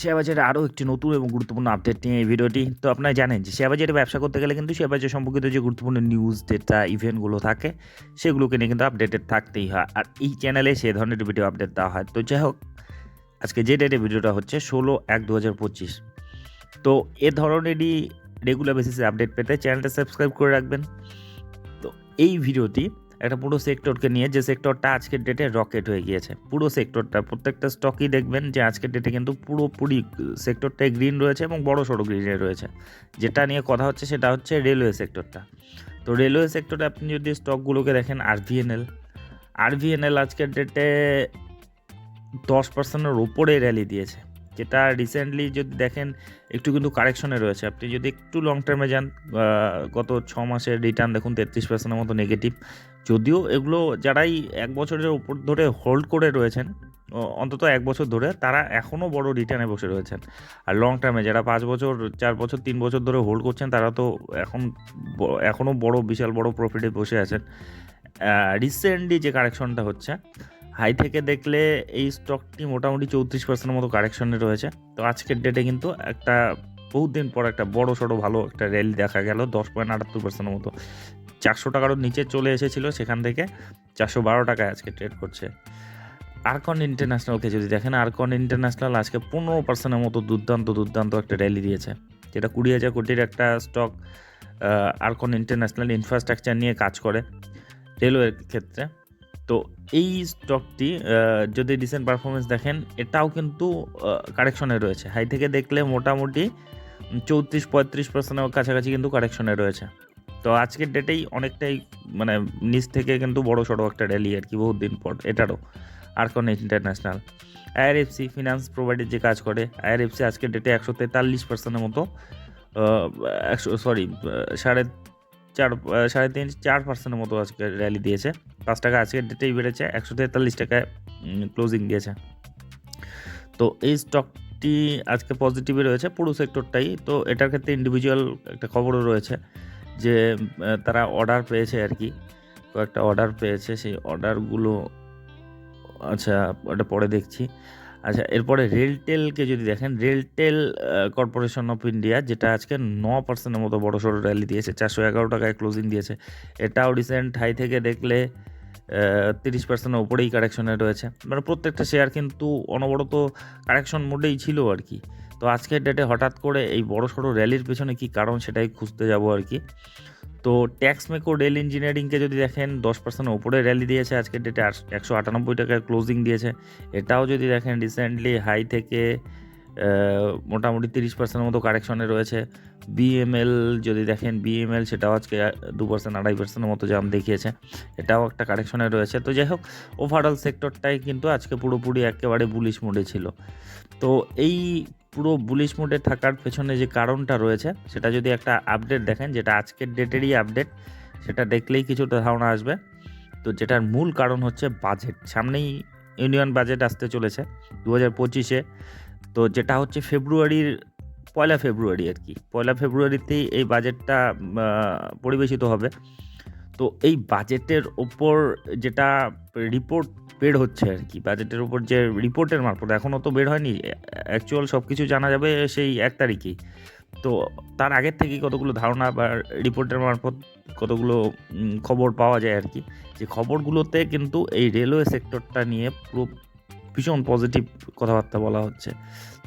Share বাজারে আরও একটি নতুন এবং গুরুত্বপূর্ণ আপডেট নিয়ে এই ভিডিওটি। তো আপনারা জানেন যে শেয়ার বাজারে ব্যবসা করতে গেলে কিন্তু শেয়ার বাজার সম্পর্কিত যে গুরুত্বপূর্ণ নিউজ ডেটা ইভেন্টগুলো থাকে, সেগুলোকে নিয়ে কিন্তু আপডেটেড থাকতেই হয়। আর এই চ্যানেলে সেই ধরনের ভিডিও আপডেট দেওয়া হয়। তো যাই হোক, আজকে যে ডেটে ভিডিওটা হচ্ছে ষোলো এক দু হাজার পঁচিশ। তো এ ধরনেরই রেগুলার বেসিসে আপডেট পেতে চ্যানেলটা সাবস্ক্রাইব করে রাখবেন। তো এই ভিডিওটি একটা পুরো সেক্টরকে নিয়ে যে সেক্টরটা আজকের ডেটে রকেট হয়ে গিয়েছে। পুরো সেক্টরটা, প্রত্যেকটা স্টকই দেখবেন যে আজকের ডেটে কিন্তু পুরোপুরি সেক্টরটাই গ্রিন রয়েছে এবং বড় সড়ো গ্রিনে রয়েছে। যেটা নিয়ে কথা হচ্ছে সেটা হচ্ছে রেলওয়ে সেক্টরটা তো রেলওয়ে সেক্টরে আপনি যদি স্টকগুলোকে দেখেন আরভিএনএল আরভিএনএল আজকের ডেটে দশ পার্সেন্টের ওপরে র্যালি দিয়েছে। যেটা রিসেন্টলি যদি দেখেন, একটু কিন্তু কারেকশনে রয়েছে। আপনি যদি একটু লং টার্মে যান গত ছ মাসের রিটার্ন দেখুন, তেত্রিশ পার্সেন্টের মতো নেগেটিভ যদিও এগুলো যারাই এক বছরের উপর ধরে হোল্ড করে রয়েছেন অন্তত এক বছর ধরে, তারা এখনও বড় রিটার্নে বসে রয়েছেন। আর লং টার্মে যারা পাঁচ বছর, চার বছর, তিন বছর ধরে হোল্ড করছেন, তারা তো এখন এখনও বড়, বিশাল বড় প্রফিটে বসে আছেন। রিসেন্টলি যে কারেকশনটা হচ্ছে হাই থেকে দেখলে এই স্টকটি মোটামুটি চৌত্রিশ পার্সেন্টের মতো কারেকশনে রয়েছে। তো আজকের ডেটে কিন্তু একটা বহুদিন পর একটা বড় সড়ো ভালো একটা র্যালি দেখা গেল, দশ পয়েন্ট আটাত্তর পার্সেন্টের মতো। চারশো টাকারও নিচে চলে এসেছিল সেখান থেকে চারশো বারো টাকায় আজকে ট্রেড করছে। আরকন ইন্টারন্যাশনালকে যদি দেখেন আরকন ইন্টারন্যাশনাল আজকে পনেরো পার্সেন্টের মতো দুর্দান্ত দুর্দান্ত একটা র্যালি দিয়েছে। যেটা কুড়ি হাজার কোটির একটা স্টক আরকন ইন্টারন্যাশনাল ইনফ্রাস্ট্রাকচার নিয়ে কাজ করে রেলওয়ের ক্ষেত্রে। তো এই স্টকটি যদি রিসেন্ট পারফরমেন্স দেখেন, এটাও কিন্তু কারেকশনে রয়েছে। হাই থেকে দেখলে মোটামুটি চৌত্রিশ, পঁয়ত্রিশ পার্সেন্টের কাছাকাছি কিন্তু কারেকশনে রয়েছে। তো আজকের ডেটেই অনেকটাই মানে নিচ থেকে কিন্তু বড় সড়ো একটা র্যালি আর কি বহুত দিন পর। এটারও আর কোন ইন্টারন্যাশনাল আইআরএফসি ফিনান্স প্রোভাইডার যে কাজ করে আইআরএফসি আজকের ডেটে একশো তেতাল্লিশ পার্সেন্টের মতো একশো সরি সাড়ে চার সাড়ে তিন, চার পার্সেন্টের মতো আজকে র্যালি দিয়েছে। পাঁচ টাকা আজকের ডেটেই বেড়েছে, একশো তেতাল্লিশ টাকায় ক্লোজিং দিয়েছে। তো এই স্টকটি আজকে পজিটিভে রয়েছে পুরো সেক্টরটাই তো এটার ক্ষেত্রে ইন্ডিভিজুয়াল একটা খবরও রয়েছে। যে তারা অর্ডার পেয়েছে আর কি। কয়েকটা অর্ডার পেয়েছে, সেই অর্ডারগুলো আচ্ছা ওটা পরে দেখছি। আচ্ছা এরপরে রেলটেলকে যদি দেখেন, রেলটেল কর্পোরেশন অফ ইন্ডিয়া, যেটা আজকে ন পার্সেন্টের মতো বড় সড়ো র্যালি দিয়েছে, চারশো এগারো টাকায় ক্লোজিং দিয়েছে। এটাও রিসেন্ট হাই থেকে দেখলে তিরিশ পার্সেন্টের ওপরেই কারেকশনে রয়েছে। মানে প্রত্যেকটা শেয়ার কিন্তু অনবরত কারেকশন মোডেই ছিল আর কি। তো আজকের ডেটে হঠাৎ করে এই বড় সড়ো র্যালির পেছনে কি কারণ সেটাই খুঁজতে যাব আর কি। তো ট্যাক্স মেকো রেল ইঞ্জিনিয়ারিংকে যদি দেখেন, দশ পার্সেন্ট ওপরে র্যালি দিয়েছে আজকের ডেটে একশো আটানব্বই টাকায় ক্লোজিং দিয়েছে। এটাও যদি দেখেন রিসেন্টলি হাই থেকে মোটামুটি তিরিশ পার্সেন্টের মতো কারেকশনে রয়েছে। বিএমএল যদি দেখেন বিএমএল সেটাও আজকে দু পার্সেন্ট আড়াই পার্সেন্টের মতো জাম দেখিয়েছে। এটাও একটা কারেকশনে রয়েছে। তো যাই হোক ওভারঅল সেক্টরটাই কিন্তু আজকে পুরোপুরি একেবারে বুলিশ মোডে ছিল। তো এই পুরো বুলিশ মোডে থাকার পেছনে যে কারণটা রয়েছে, সেটা যদি একটা আপডেট দেখেন, যেটা আজকের ডেটেরই আপডেট সেটা দেখলেই কিছুটা ধারণা আসবে। তো যেটার মূল কারণ হচ্ছে বাজেট সামনেই ইউনিয়ন বাজেট আসতে চলেছে দু হাজার পঁচিশে। তো যেটা হচ্ছে ফেব্রুয়ারির, পয়লা ফেব্রুয়ারি আর কি। পয়লা ফেব্রুয়ারিতেই এই বাজেটটা পরিবেশিত হবে। তো এই বাজেটের ওপর যেটা রিপোর্ট বের হচ্ছে আর কি বাজেটের উপর যে রিপোর্টের মারফত এখনও তো বের হয়নি অ্যাকচুয়াল সব কিছু জানা যাবে সেই এক তারিখেই। তো তার আগের থেকেই কতগুলো ধারণা বা রিপোর্টের মারফত কতগুলো খবর পাওয়া যায় আর কি। যে খবরগুলোতে কিন্তু এই রেলওয়ে সেক্টরটা নিয়ে পুরো ভীষণ পজিটিভ কথাবার্তা বলা হচ্ছে।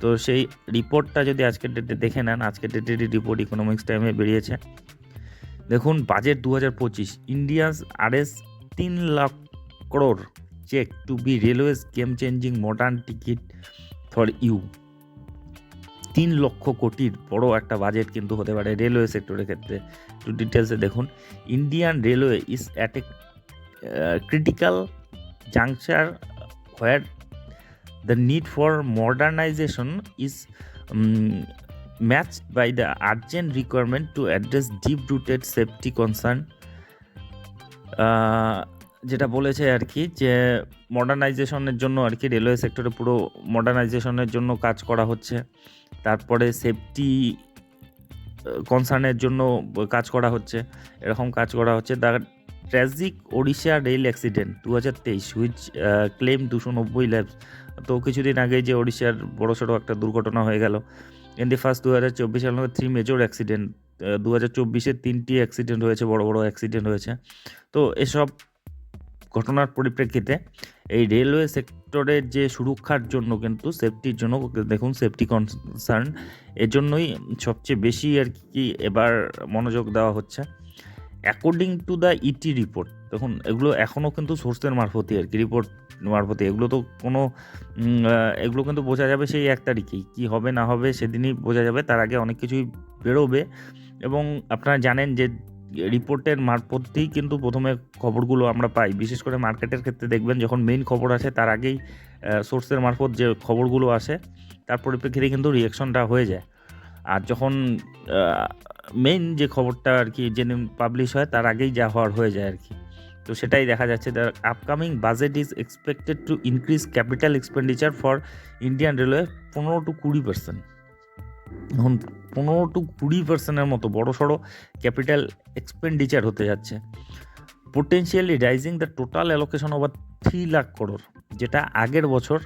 তো সেই রিপোর্টটা যদি আজকের ডেটে দেখে নেন, আজকের ডেটেরই রিপোর্ট ইকোনমিক্স টাইমে বেরিয়েছে। দেখুন বাজেট দু হাজার পঁচিশ ইন্ডিয়াস আরএস তিন lakh crore check to B railways game changing modern ticket for you তিন লক্ষ কোটির বড় একটা বাজেট কিন্তু হতে পারে রেলওয়ে সেক্টরের ক্ষেত্রে। একটু ডিটেলসে দেখুন Indian railway is at a critical juncture where the need for modernisation is matched by the urgent requirement to address deep rooted safety concern যেটা বলেছে আর কি যে মডার্নাইজেশনের জন্য আর কি রেলওয়ে সেক্টরে পুরো মডার্নাইজেশনের জন্য কাজ করা হচ্ছে। তারপরে সেফটি কনসার্নের জন্য কাজ করা হচ্ছে। এরকম কাজ করা হচ্ছে। The tragic Odisha rail accident দু হাজার তেইশ হুইচ ক্লেম দুশো নব্বই ল্যাবস তো কিছুদিন আগে যে ওড়িশার বড় সড়ো একটা দুর্ঘটনা হয়ে গেল। ইন ফার্স্ট দু হাজার চব্বিশ সাল থ্রি মেজর অ্যাক্সিডেন্ট দু হাজার চব্বিশে তিনটি অ্যাক্সিডেন্ট হয়েছে, বড় বড় অ্যাক্সিডেন্ট হয়েছে। তো এসব ঘটনার পরিপ্রেক্ষিতে এই রেলওয়ে সেক্টরের যে সুরক্ষার জন্য কিন্তু সেফটির জন্য দেখুন সেফটি কনসার্ন এর জন্যই সবচেয়ে বেশি আর কি এবার মনোযোগ দেওয়া হচ্ছে। According to the ET report দেখুন এগুলো এখনও কিন্তু সোর্সের মারফতই আর কি রিপোর্ট মারফতে এগুলো তো কোনো এগুলো কিন্তু বোঝা যাবে সেই এক তারিখেই। কী হবে না হবে সেদিনই বোঝা যাবে। তার আগে অনেক কিছুই বেরোবে। এবং আপনারা জানেন যে রিপোর্টের মারফতেই কিন্তু প্রথমে খবরগুলো আমরা পাই। বিশেষ করে মার্কেটের ক্ষেত্রে দেখবেন যখন মেইন খবর আসে, তার আগেই সোর্সের মারফত যে খবরগুলো আসে, তার পরিপ্রেক্ষিতে কিন্তু রিয়াকশনটা হয়ে যায়। আর যখন মেইন যে খবরটা আর কি, যেদিন পাবলিশ হয়, তার আগেই যা হওয়ার হয়ে যায় আর কি। তো সেটাই দেখা যাচ্ছে the upcoming budget is expected to increase capital expenditure for Indian railway পনেরো টু কুড়ি পার্সেন্ট এখন পনেরো টু কুড়ি পার্সেন্টের মতো বড় সড়ো ক্যাপিটাল এক্সপেন্ডিচার হতে যাচ্ছে। Potentially rising the total allocation over three lakh crore যেটা আগের বছর,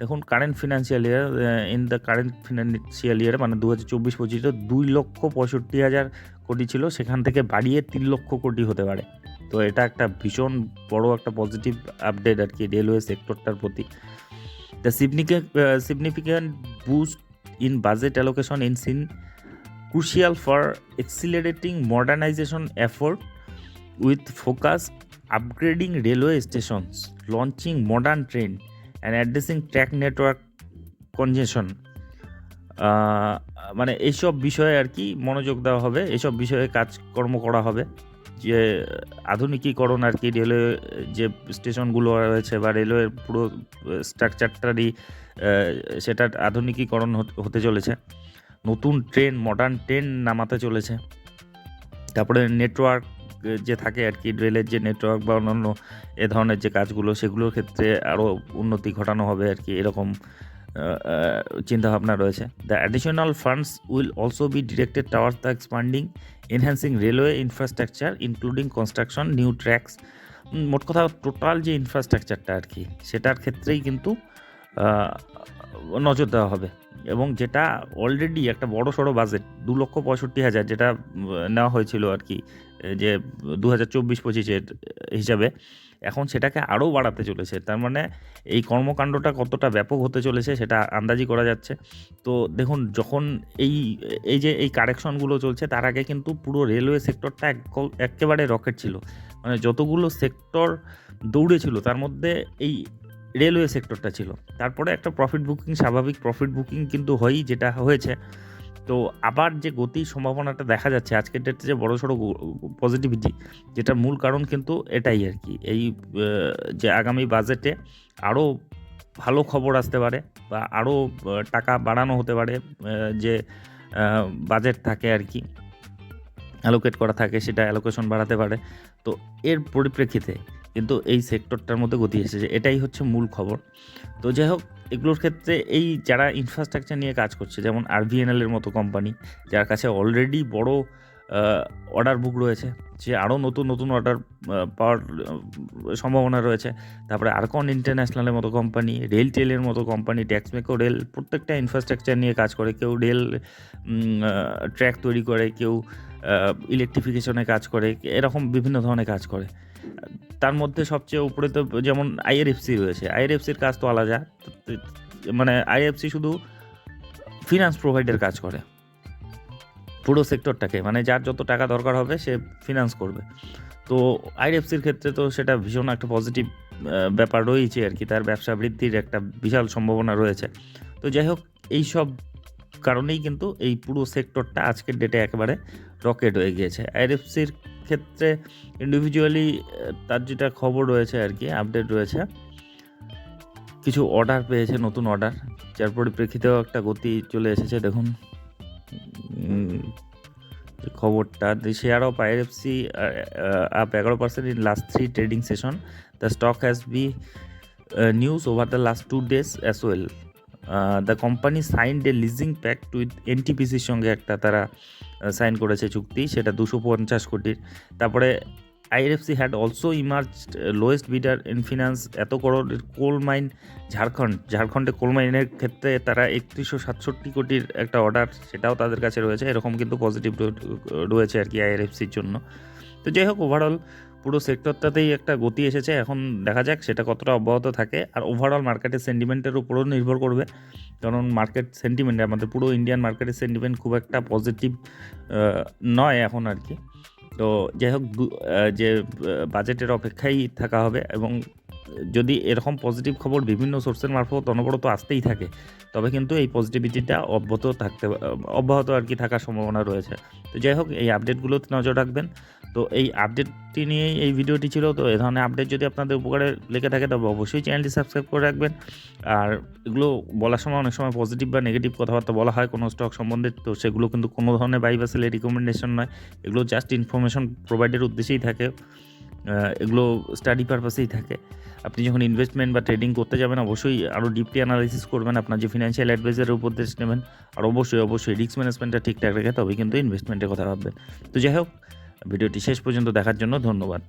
দেখুন current financial year in the current financial year মানে দু হাজার চব্বিশ পঁচিশে দুই লক্ষ পঁয়ষট্টি হাজার কোটি ছিল, সেখান থেকে বাড়িয়ে তিন লক্ষ কোটি হতে পারে। তো এটা একটা ভীষণ বড় একটা পজিটিভ আপডেট আর কি রেলওয়ে সেক্টরটার প্রতি। The significant boost in budget allocation in seen crucial for accelerating modernisation effort with focus upgrading railway stations launching modern train and addressing track network congestion মানে এইসব বিষয়ে আর কি মনোযোগ দেওয়া হবে, এসব বিষয়ে কাজকর্ম করা হবে। যে আধুনিকীকরণ আর কি রেলওয়ে, যে স্টেশনগুলো রয়েছে বা রেলওয়ের পুরো স্ট্রাকচারটারই সেটার আধুনিকীকরণ হতে চলেছে। নতুন ট্রেন মডার্ন ট্রেন নামাতে চলেছে। তারপরে নেটওয়ার্ক যে থাকে আর কি রেলের যে নেটওয়ার্ক বা অন্যান্য এ ধরনের যে কাজগুলো, সেগুলোর ক্ষেত্রে আরও উন্নতি ঘটানো হবে আর কি, এরকম চিন্তাভাবনা রয়েছে। The additional funds will also be directed towards the expanding enhancing railway infrastructure including construction new tracks মোট কথা টোটাল যে ইনফ্রাস্ট্রাকচারটা আর কি, সেটার ক্ষেত্রেই কিন্তু নজর দেওয়া হবে। এবং যেটা অলরেডি একটা বড় সড়ো বাজেট দু লক্ষ পঁয়ষট্টি হাজার যেটা নেওয়া হয়েছিল আর কি যে দু হাজার চব্বিশ পঁচিশের হিসাবে, এখন সেটাকে আরও বাড়াতে চলেছে। তার মানে এই কর্মকাণ্ডটা কতটা ব্যাপক হতে চলেছে সেটা আন্দাজি করা যাচ্ছে। তো দেখুন, যখন এই এই যে এই কারেকশনগুলো চলছে, তার আগে কিন্তু পুরো রেলওয়ে সেক্টরটা এক- একেবারে রকেট ছিল। মানে যতগুলো সেক্টর দৌড়েছিল, তার মধ্যে এই রেলওয়ে সেক্টরটা ছিল। তারপরে একটা প্রফিট বুকিং স্বাভাবিক প্রফিট বুকিং কিন্তু হয়ই যেটা হয়েছে। তো আবার যে গতির সম্ভাবনাটা দেখা যাচ্ছে, আজকের ডেটে যে বড় সড়ো পজিটিভিটি যেটার মূল কারণ কিন্তু এটাই আর কি। এই যে আগামী বাজেটে আরও ভালো খবর আসতে পারে বা আরও টাকা বাড়ানো হতে পারে যে বাজেট থাকে আর কি অ্যালোকেট করা থাকে, সেটা অ্যালোকেশন বাড়াতে পারে। তো এর পরিপ্রেক্ষিতে কিন্তু এই সেক্টরটার মধ্যে গতি এসেছে। এটাই হচ্ছে মূল খবর। তো যাই হোক, এগুলোর ক্ষেত্রে এই যারা ইনফ্রাস্ট্রাকচার নিয়ে কাজ করছে, যেমন আরভিএনএল এর মতো কোম্পানি যার কাছে অলরেডি বড় অর্ডার বুক রয়েছে, যে আরও নতুন নতুন অর্ডার পাওয়ার সম্ভাবনা রয়েছে। তারপরে আরকন ইন্টারন্যাশনালের মতো কোম্পানি রেল টেলের মতো কোম্পানি ট্যাক্সমেকো রেল প্রত্যেকটা ইনফ্রাস্ট্রাকচার নিয়ে কাজ করে। কেউ রেল ট্র্যাক তৈরি করে, কেউ ইলেকট্রিফিকেশনে কাজ করে, এরকম বিভিন্ন ধরনের কাজ করে। তার মধ্যে সবচেয়ে উপরে তো যেমন আইআরএফসি রয়েছে আইআরএফসির কাজ তো আলাদা। মানে আইআরএফসি শুধু ফিনান্স প্রোভাইডের কাজ করে। পুরো সেক্টরটাকে মানে যার যত টাকা দরকার হবে সে ফিনান্স করবে। তো আইএফসির ক্ষেত্রে তো সেটা ভীষণ একটা পজিটিভ ব্যাপার রয়েছে আর কি, তার ব্যবসা বৃদ্ধির একটা বিশাল সম্ভাবনা রয়েছে। তো যাই হোক, এই সব কারণেই কিন্তু এই পুরো সেক্টরটা আজকের ডেটে একেবারে রকেট হয়ে গিয়েছে। আইএফসির ক্ষেত্রে ইন্ডিভিজুয়ালি তার যেটা খবর রয়েছে আর কি আপডেট রয়েছে। কিছু অর্ডার পেয়েছে, নতুন অর্ডার যার পরিপ্রেক্ষিতেও একটা গতি চলে এসেছে, দেখুন। খবরটা শেয়ার অফ আইএফসি আপ এগারো percent in last three trading session the stock has been news over the last two days as well the company signed a leasing pact with এনটিপিসির সঙ্গে একটা তারা সাইন করেছে চুক্তি, সেটা দুশো পঞ্চাশ কোটির। তারপরে IFC had also emerge lowest bidder in finance এত করোড়ের কোল মাইন ঝাড়খণ্ড, ঝাড়খণ্ডে কোল মাইনের ক্ষেত্রে তারা একত্রিশশো সাতষট্টি কোটির একটা অর্ডার সেটাও তাদের কাছে রয়েছে। এরকম কিন্তু পজিটিভ রয়েছে আর কি আইআরএফসির জন্য। তো যাই হোক ওভারঅল পুরো সেক্টরটাতেই একটা গতি এসেছে। এখন দেখা যাক সেটা কতটা অব্যাহত থাকে। আর ওভারঅল মার্কেটের সেন্টিমেন্টের উপরও নির্ভর করবে। কারণ মার্কেট সেন্টিমেন্ট আমাদের পুরো ইন্ডিয়ান মার্কেটের সেন্টিমেন্ট খুব একটা পজিটিভ নয় এখন আর কি। তো যাই হোক যে বাজেটের অপেক্ষাই থাকা হবে এবং যদি এরকম পজিটিভ খবর বিভিন্ন সোর্সের মারফত অনবরত আসতেই থাকে, তবে কিন্তু এই পজিটিভিটিটা অব্যাহত থাকতে, অব্যাহত আর কি থাকার সম্ভাবনা রয়েছে। তো যাই হোক, এই আপডেটগুলোতে নজর রাখবেন। তো এই আপডেটটি নিয়েই এই ভিডিওটি ছিল। তো এই ধরনের আপডেট যদি আপনাদের উপকারে লেগে থাকে, তবে অবশ্যই চ্যানেলটি সাবস্ক্রাইব করে রাখবেন। আর এগুলো বলার সময় অনেক সময় পজিটিভ বা নেগেটিভ কথাবার্তা বলা হয় কোনো স্টক সম্বন্ধে। তো সেগুলো কিন্তু কোনো ধরনের বাই রিকমেন্ডেশন নয়। এগুলো জাস্ট ইনফরমেশন প্রোভাইডের উদ্দেশ্যেই থাকে। এগুলো স্টাডি পারপাসেই থাকে। আপনি যখন ইনভেস্টমেন্ট বা ট্রেডিং করতে যাবেন, অবশ্যই আরও ডিপলি অ্যানালাইসিস করবেন, আপনার যে ফিনান্সিয়াল অ্যাডভাইজারের উপদেশ নেবেন, আর অবশ্যই অবশ্যই রিস্ক ম্যানেজমেন্টটা ঠিকঠাক রেখে তবে কিন্তু ইনভেস্টমেন্টের কথা ভাববেন। তো যাই হোক, ভিডিওটি শেষ পর্যন্ত দেখার জন্য ধন্যবাদ।